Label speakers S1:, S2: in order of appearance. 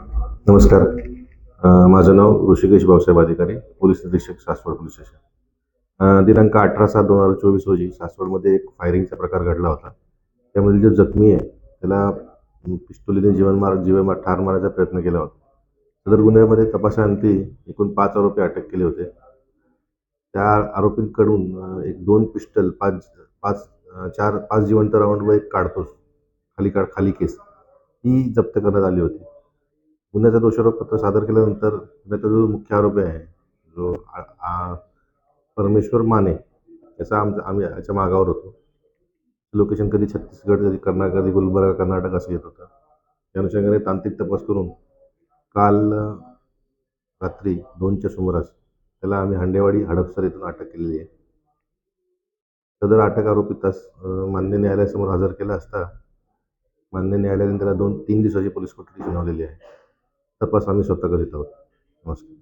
S1: नमस्कार. माझं नाव ऋषिकेश भाऊसाहेब अधिकारी पोलीस निरीक्षक सासवड पोलीस स्टेशन. दिनांक अठरा सात दोन हजार चोवीस रोजी सासवडमध्ये एक फायरिंगचा प्रकार घडला होता. त्यामध्ये जो जखमी आहे त्याला अम, पिस्तुलीने जीवनमार जीवन ठार मारायचा प्रयत्न केला होता. सदर गुन्ह्यामध्ये तपासाअंती एकूण पाच आरोपी अटक केले होते. त्या आरोपींकडून एक दोन पिस्टल पाच पाच चार पाच जिवंत राऊंड व एक काढतोस खाली काढ खाली केस ही जप्त करण्यात आली होती. गुन्ह्याचा दोषारोपपत्र सादर केल्यानंतर गुन्ह्याचा जो मुख्य आरोपी आहे जो आ- आ- परमेश्वर माने याचा आमचा आम्ही याच्या मागावर होतो. लोकेशन कधी छत्तीसगड कधी कर्नाटक कधी गुलबर्गा कर्नाटक असं येत होतं. त्या अनुषंगाने तांत्रिक तपास करून काल रात्री दोनच्या सुमारास त्याला आम्ही हांडेवाडी हडपसर इथून अटक केलेली आहे. सदर अटक आरोपी तास मान्य न्यायालयासमोर हजर केला असता मान्य न्यायालयाने त्याला दोन तीन दिवसाची पोलीस कोठडी सुनावलेली आहे. तपास आम्ही स्वतः करीत आहोत. नमस्कार.